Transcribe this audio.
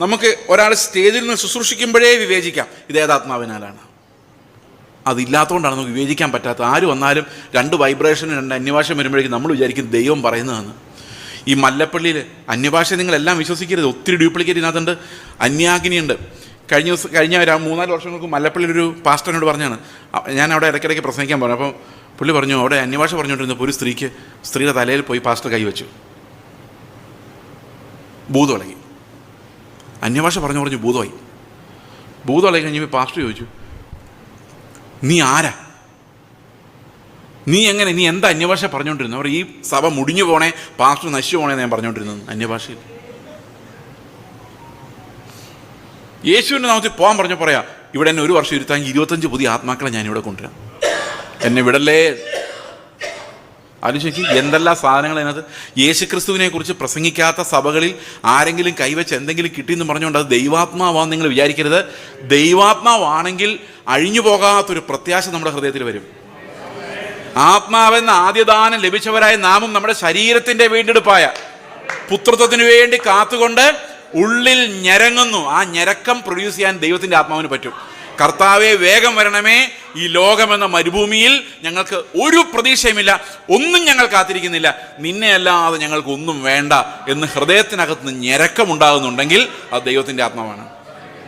നമുക്ക് ഒരാൾ സ്റ്റേജിൽ നിന്ന് ശുശ്രൂഷിക്കുമ്പോഴേ വിവേചിക്കാം. ഇതേതാത്മാവിനാലാണ് അതില്ലാത്തതുകൊണ്ടാണ് നമുക്ക് വിവേചിക്കാൻ പറ്റാത്ത ആര് വന്നാലും രണ്ട് വൈബ്രേഷനും രണ്ട് അന്യഭാഷ വരുമ്പോഴേക്കും നമ്മൾ വിചാരിക്കും ദൈവം പറയുന്നതാണ്. ഈ മല്ലപ്പള്ളിയിൽ അന്യഭാഷ നിങ്ങളെല്ലാം വിശ്വസിക്കരുത്. ഒത്തിരി ഡ്യൂപ്ലിക്കേറ്റ് ഇതിനകത്തുണ്ട്. അന്യാഗ്നിയുണ്ട്. കഴിഞ്ഞ ദിവസം കഴിഞ്ഞ ഒരു മൂന്നാൽ വർഷങ്ങൾക്ക് മല്ലപ്പള്ളിയിൽ ഒരു പാസ്റ്ററിനോട് പറഞ്ഞാണ്. ഞാൻ അവിടെ ഇടയ്ക്കിടയ്ക്ക് പ്രസംഗിക്കാൻ പറഞ്ഞു. അപ്പോൾ പുള്ളി പറഞ്ഞു അവിടെ അന്യഭാഷ പറഞ്ഞുകൊണ്ടിരുന്നപ്പോൾ ഒരു സ്ത്രീക്ക് സ്ത്രീയുടെ തലയിൽ പോയി പാസ്റ്റർ കൈവച്ചു. ഭൂതമിളകി അന്യഭാഷ പറഞ്ഞു പറഞ്ഞു ഭൂതമായി. ഭൂതമായി കഴിഞ്ഞപ്പോൾ പാസ്റ്റർ ചോദിച്ചു നീ ആരാ? നീ എങ്ങനെ? നീ എന്താ അന്യഭാഷ പറഞ്ഞുകൊണ്ടിരുന്നു അവർ ഈ സഭ മുടിഞ്ഞു പോണേ പാസ്റ്റർ നശിച്ചു പോണേ ഞാൻ പറഞ്ഞുകൊണ്ടിരുന്നത് അന്യഭാഷയിൽ യേശുവിന്റെ നാമത്തിൽ പോകാൻ പറഞ്ഞു പറയാ ഇവിടെ എന്നെ ഒരു വർഷം ഇരുത്താൻ ഇരുപത്തഞ്ച് പുതിയ ആത്മാക്കളെ ഞാൻ ഇവിടെ കൊണ്ടുവരാം. എന്നെ വിടല്ലേ? ആലോചിക്ക് എന്തെല്ലാം സാധനങ്ങൾ അതിനകത്ത്? യേശുക്രിസ്തുവിനെ കുറിച്ച് പ്രസംഗിക്കാത്ത സഭകളിൽ ആരെങ്കിലും കൈവച്ച് എന്തെങ്കിലും കിട്ടിയെന്ന് പറഞ്ഞുകൊണ്ട് അത് ദൈവാത്മാവാന്ന് നിങ്ങൾ വിചാരിക്കരുത്. ദൈവാത്മാവാണെങ്കിൽ അഴിഞ്ഞു പോകാത്തൊരു പ്രത്യാശ നമ്മുടെ ഹൃദയത്തിൽ വരും. ആത്മാവെന്ന ആദ്യദാനം ലഭിച്ചവരായ നാമം നമ്മുടെ ശരീരത്തിന്റെ വീണ്ടെടുപ്പായ പുത്രത്വത്തിന് വേണ്ടി കാത്തുകൊണ്ട് ഉള്ളിൽ ഞരങ്ങുന്നു. ആ ഞരക്കം പ്രൊഡ്യൂസ് ചെയ്യാൻ ദൈവത്തിന്റെ ആത്മാവിന് പറ്റും. കർത്താവെ വേഗം വരണമേ. ഈ ലോകമെന്ന മരുഭൂമിയിൽ ഞങ്ങൾക്ക് ഒരു പ്രതീക്ഷയുമില്ല ഒന്നും ഞങ്ങൾ കാത്തിരിക്കുന്നില്ല. നിന്നെ അല്ലാതെ ഞങ്ങൾക്ക് ഒന്നും വേണ്ട എന്ന് ഹൃദയത്തിനകത്ത് നിന്ന് ഞരക്കമുണ്ടാകുന്നുണ്ടെങ്കിൽ അത് ദൈവത്തിന്റെ ആത്മാവാണ്.